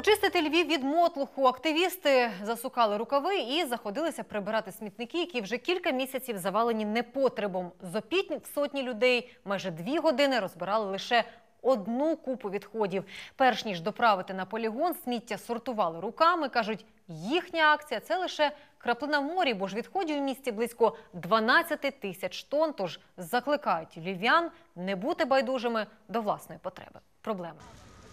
Очистити Львів від мотлуху активісти засукали рукави і заходилися прибирати смітники, які вже кілька місяців завалені непотребом. З опітні сотні людей майже дві години розбирали лише одну купу відходів. Перш ніж доправити на полігон, сміття сортували руками. кажуть, їхня акція це лише краплина в морі, бо ж відходів у місті близько 12 тисяч тонн. Тож закликають львів'ян не бути байдужими до власної потреби. Проблеми.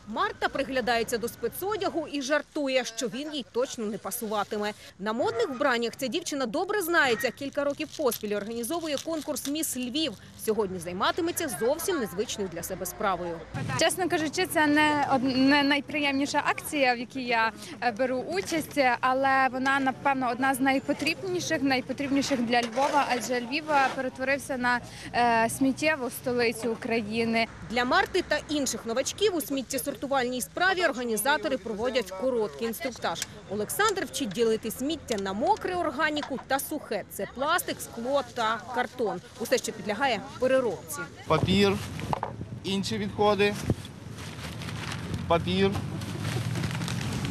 Марта приглядається до спецодягу і жартує, що він їй точно не пасуватиме. На модних вбраннях ця дівчина добре знається. Кілька років поспіль організовує конкурс Міс Львів. Сьогодні займатиметься зовсім незвичною для себе справою. Чесно кажучи, це не не найприємніша акція, в якій я е, беру участь, але вона напевно одна з найпотрібніших, найпотрібніших для Львова, адже Львів е, перетворився на е, сміттєву столицю України. Для Марти та інших новачків у сміттєсортувальній справі організатори проводять короткий інструктаж. Олександр вчить ділити сміття на мокре органіку та сухе. Це пластик, скло та картон. Усе, що підлягає переробці. папір, інші відходи, папір.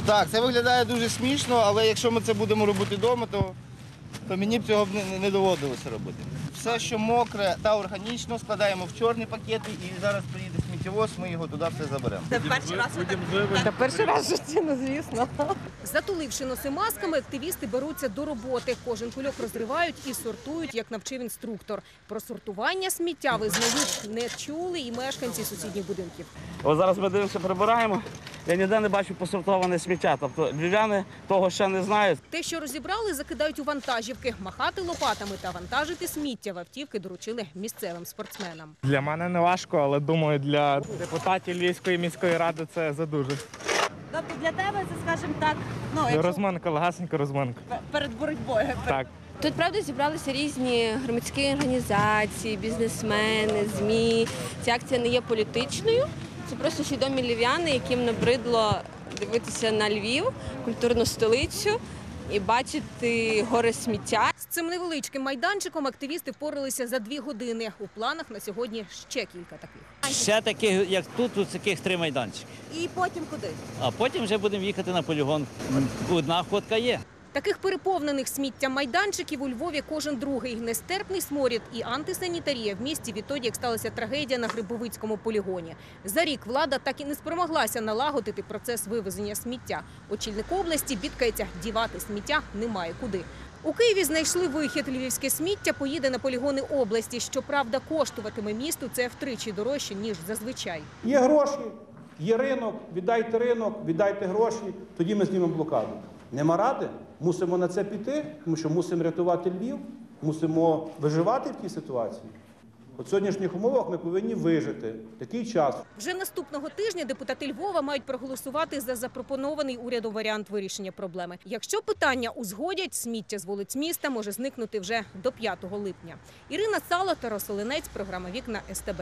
Так, це виглядає дуже смішно, але якщо ми це будемо робити вдома, то, то мені б цього б не, не доводилося робити. Все, що мокре та органічно, складаємо в чорні пакети і зараз приїде сміттєвоз, ми його туди все заберемо. Затуливши носи масками, активісти беруться до роботи. Кожен кульок розривають і сортують, як навчив інструктор. Про сортування сміття визнають не чули і мешканці сусідніх будинків. Ось зараз ми дивимося, прибираємо. Я ніде не бачу посортоване сміття. Тобто львів'яни того ще не знають. Те, що розібрали, закидають у вантажівки. Махати лопатами та вантажити сміття в автівки доручили місцевим спортсменам. Для мене не важко, але думаю, для депутатів Львівської міської ради це задуже. Тобто для тебе це, скажімо так, ну якщо Розминка, легасенька розминка. перед боротьбою. Так. Тут правда зібралися різні громадські організації, бізнесмени, змі. Ця акція не є політичною. Це просто свідомі львів'яни, яким набридло дивитися на Львів, культурну столицю і бачити гори сміття. З цим невеличким майданчиком активісти впоралися за дві години. У планах на сьогодні ще кілька таких. Ще таких, як тут, тут таких три майданчики. І потім куди? А потім вже будемо їхати на полігон. Одна ходка є. Таких переповнених сміттям майданчиків у Львові кожен другий. Нестерпний сморід і антисанітарія в місті відтоді, як сталася трагедія на Грибовицькому полігоні. За рік влада так і не спромоглася налагодити процес вивезення сміття. Очільник області бідкається, дівати сміття немає куди. У Києві знайшли вихід. Львівське сміття поїде на полігони області. Щоправда, коштуватиме місту це втричі дорожче, ніж зазвичай. Є гроші, є ринок, віддайте ринок, віддайте гроші, тоді ми знімемо блокаду. Нема ради, мусимо на це піти, тому що мусимо рятувати Львів, мусимо виживати в тій ситуації. В сьогоднішніх умовах ми повинні вижити такий час. Вже наступного тижня депутати Львова мають проголосувати за запропонований урядом варіант вирішення проблеми. Якщо питання узгодять, сміття з вулиць міста може зникнути вже до 5 липня. Ірина Сало, Тарас Оленець, програма Вікна СТБ.